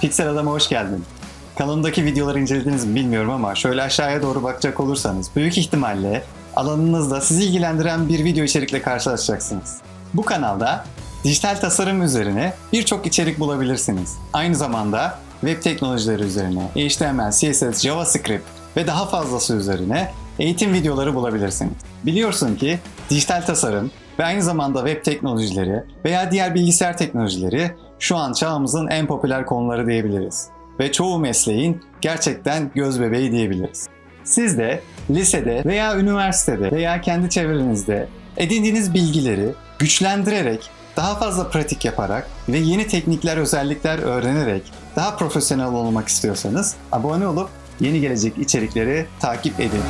Piksel Adam'a hoş geldin. Kanalımdaki videoları incelediniz mi bilmiyorum ama şöyle aşağıya doğru bakacak olursanız büyük ihtimalle alanınızda sizi ilgilendiren bir video içerikle karşılaşacaksınız. Bu kanalda dijital tasarım üzerine birçok içerik bulabilirsiniz. Aynı zamanda web teknolojileri üzerine, HTML, CSS, JavaScript ve daha fazlası üzerine eğitim videoları bulabilirsiniz. Biliyorsun ki dijital tasarım ve aynı zamanda web teknolojileri veya diğer bilgisayar teknolojileri şu an çağımızın en popüler konuları diyebiliriz. Ve çoğu mesleğin gerçekten göz bebeği diyebiliriz. Siz de lisede veya üniversitede veya kendi çevrenizde edindiğiniz bilgileri güçlendirerek, daha fazla pratik yaparak ve yeni teknikler, özellikler öğrenerek daha profesyonel olmak istiyorsanız abone olup yeni gelecek içerikleri takip edin.